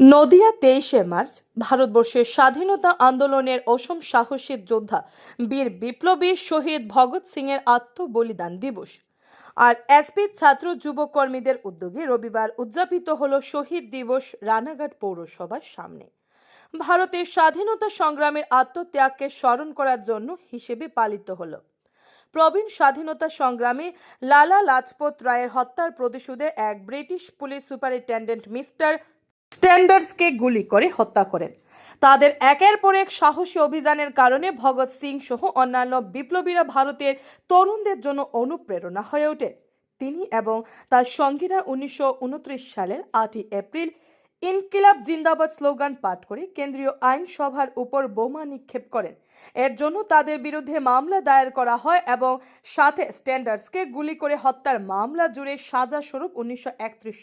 নদিয়া তেইশে মার্চ, ভারতবর্ষের স্বাধীনতা আন্দোলনের অসম সাহসী যোদ্ধা বীর বিপ্লবী শহীদ ভগৎ সিং এর আত্মবলিদান দিবস। আর এসপি ছাত্র যুব কর্মীদের উদ্যোগে রবিবার উদযাপিত হল শহীদ দিবস রানাঘাট পৌরসভার সামনে। ভারতের স্বাধীনতা সংগ্রামের আত্মত্যাগকে স্মরণ করার জন্য হিসেবে পালিত হলো। প্রবীণ স্বাধীনতা সংগ্রামী লালা লাজপত রায়ের হত্যার প্রতিশোধে এক ব্রিটিশ পুলিশ সুপারিনটেন্ডেন্ট মিস্টার স্ট্যান্ডার্সকে গুলি করে হত্যা করেন। তাদের একের পর এক সাহসী অভিযানের কারণে ভগৎ সিং সহ অন্যান্য বিপ্লবীরা ভারতের তরুণদের জন্য অনুপ্রেরণা হয়ে ওঠে। তিনি এবং তার সঙ্গীরা উনিশশো উনত্রিশ সালের আটই এপ্রিল ইনকিলাব জিন্দাবাদ স্লোগান পাঠ করে কেন্দ্রীয় আইনসভার উপর বোমা নিক্ষেপ করেন। এর জন্য তাদের বিরুদ্ধে মামলা দায়ের করা হয় এবং সাথে স্ট্যান্ডার্সকে গুলি করে হত্যার মামলা জুড়ে সাজা স্বরূপ উনিশশো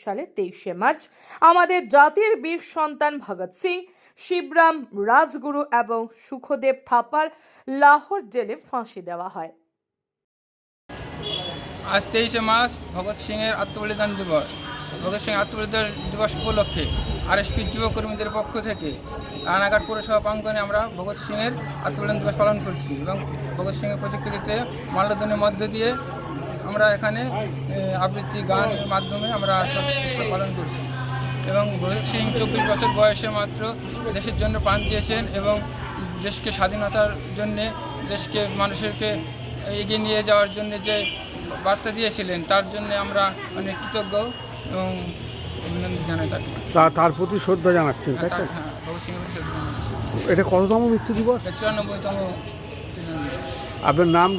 সালে তেইশে মার্চ। আমাদের জাতির বীর সন্তান ভগৎ সিং, শিবরাম রাজগুরু এবং সুখদেব থাপার লাহোর জেলে ফাঁসি দেওয়া হয়। আজ তেইশে মার্চ ভগৎ সিংয়ের আত্মবলিদান দিবস। ভগৎ সিং আত্মবলিদান দিবস উপলক্ষে আরএসপি যুবকর্মীদের পক্ষ থেকে রানাঘাট পৌরসভা প্রাঙ্গনে আমরা ভগৎ সিংয়ের আত্মবলিদান দিবস পালন করছি এবং ভগৎ সিংয়ের প্রতিকৃতিতে মাল্যদানের মধ্য দিয়ে আমরা এখানে আবৃত্তি গানের মাধ্যমে আমরা পালন করছি। এবং ভগৎ সিং চব্বিশ বছর বয়সে মাত্র দেশের জন্য প্রাণ দিয়েছেন এবং দেশকে স্বাধীনতার জন্যে, দেশকে মানুষেরকে এগিয়ে নিয়ে যাওয়ার জন্য যে বার্তা দিয়েছিলেন, তার জন্য আমরা অনেক কৃতজ্ঞ এবং অভিনন্দন জানাই তাকে তা তার প্রতি শ্রদ্ধা জানাচ্ছেন তাই তো? হ্যাঁ ভগৎ সিংয়ের প্রতি শ্রদ্ধা জানাচ্ছি। এটা কততম মৃত্যু দিবস? চুরানব্বইতম আপনার নাম?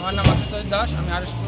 আমার নাম আশুতোষ দাস আমি আরএসপি